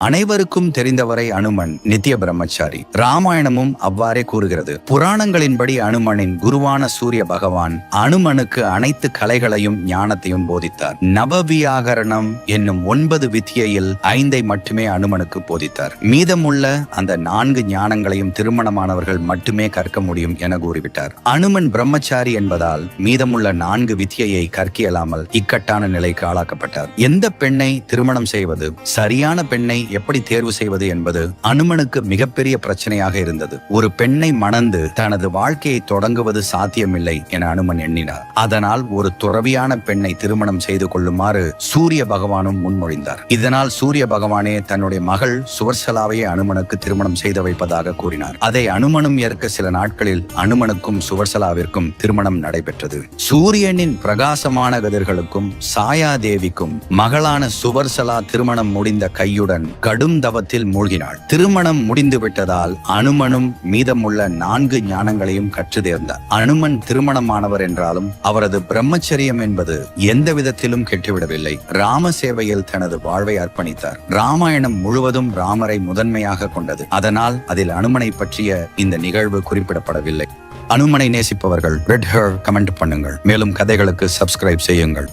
அனைவருக்கும் தெரிந்தவரை அனுமன் நித்திய பிரம்மச்சாரி. ராமாயணமும் அவ்வாறே கூறுகிறது. புராணங்களின்படி அனுமனின் குருவான சூரிய பகவான் அனுமனுக்கு அனைத்து கலைகளையும் ஞானத்தையும் போதித்தார். நவவியாகரணம் என்னும் ஒன்பது வித்தியையில் ஐந்தை மட்டுமே அனுமனுக்கு போதித்தார். மீதமுள்ள அந்த நான்கு ஞானங்களையும் திருமணமானவர்கள் மட்டுமே கற்க முடியும் என கூறிவிட்டார். அனுமன் பிரம்மச்சாரி என்பதால் மீதமுள்ள நான்கு வித்தியையை கற்கியலாமல் இக்கட்டான நிலைக்கு ஆளாக்கப்பட்டார். எந்த பெண்ணை திருமணம் செய்வது? சரியான பெண்ணை எப்படி தேர்வு செய்வது என்பது அனுமனுக்கு மிகப்பெரிய பிரச்சனையாக இருந்தது. ஒரு பெண்ணை மணந்து தனது வாழ்க்கையை தொடங்குவது சாத்தியமில்லை என அனுமன் எண்ணினார். அதனால் ஒரு துறவியான பெண்ணை திருமணம் செய்து கொள்ளுமாறு சூரிய பகவானும் முன்மொழிந்தார். இதனால் சூரிய பகவானே தன்னுடைய மகள் சுவர்சலாவையே அனுமனுக்கு திருமணம் செய்து வைப்பதாக கூறினார். அதை அனுமனும் ஏற்க சில நாட்களில் அனுமனுக்கும் சுவர்சலாவிற்கும் திருமணம் நடைபெற்றது. சூரியனின் பிரகாசமான கதிர்களுக்கும் சாயாதேவிக்கும் மகளான சுவர்சலா திருமணம் முடிந்த கையுடன் கடும் தவத்தில் மூழ்கினாள். திருமணம் முடிந்து விட்டதால் அனுமனும் மீதமுள்ள நான்கு ஞானங்களையும் கற்று தேர்ந்தார் அனுமன் திருமணமானவர் என்றாலும் அவரது பிரம்மச்சரியம் என்பது எந்த விதத்திலும் கெட்டுவிடவில்லை. ராம சேவையில் தனது வாழ்வை அர்ப்பணித்தார். ராமாயணம் முழுவதும் ராமரை முதன்மையாக கொண்டது. அதனால் அதில் அனுமனை பற்றிய இந்த நிகழ்வு குறிப்பிடப்படவில்லை. அனுமனை நேசிப்பவர்கள் ரெட் ஹேர் கமெண்ட் பண்ணுங்கள். மேலும் கதைகளுக்கு சப்ஸ்கிரைப் செய்யுங்கள்.